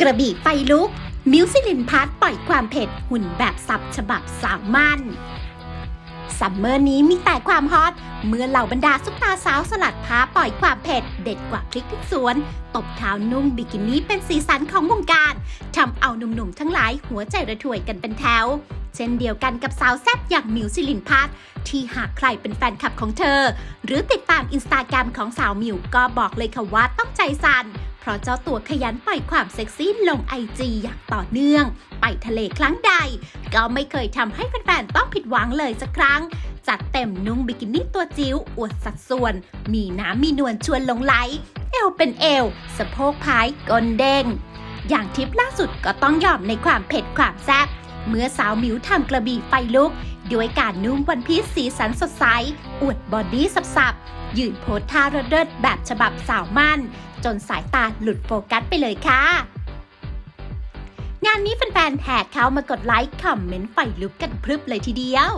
กระบี่ไฟลุก มิวซิลินพาร์ทปล่อยความเผ็ดหุ่นแบบสับฉบับสาวมั่น ซัมเมอร์นี้มีแต่ความฮอต เมื่อเหล่าบรรดาซุปตาสาวสลัดพาปล่อยความเผ็ด เด็ดกว่าพริกถึงสวน ตบเท้านุ่งบิกินี่เป็นสีสันของวงการทำเอาหนุ่มๆทั้งหลายหัวใจระถวยกันเป็นแถว เช่นเดียวกันกับสาวแซ่บอย่างมิวซิลินพัทที่หากใครเป็นแฟนคลับของเธอ หรือติดตามอินสตาแกรมของสาวมิวก็บอกเลยค่ะว่าต้องใจสั่นเพราะเจ้าตัวขยันปล่อยความเซ็กซี่ลงไอจีอย่างต่อเนื่อง ไปทะเลครั้งใด ก็ไม่เคยทำให้แฟนๆต้องผิดหวังเลยสักครั้ง จัดเต็มนุ่งบิกินี่ตัวจิ๋วอวดสัดส่วน มีน้ำมีนวลชวนหลงไหล เอวเป็นเอว สะโพกพายก้นเด้งอย่างทริปล่าสุดก็ต้องยอมในความเผ็ดความแซ่บ เมื่อสาวหมิวทำกระบี่ไฟลุก ด้วยการนุ่มวันพีชสีสันสดใส อวดบอดี้สับๆ ยืนโพสท่าระเดิดแบบฉบับสาวมั่น จนสายตาหลุดโฟกัสไปเลยค่ะ งานนี้แฟนๆแท็กเขามากดไลค์คอมเมนต์ไฟลุกกันพรึบเลยทีเดียว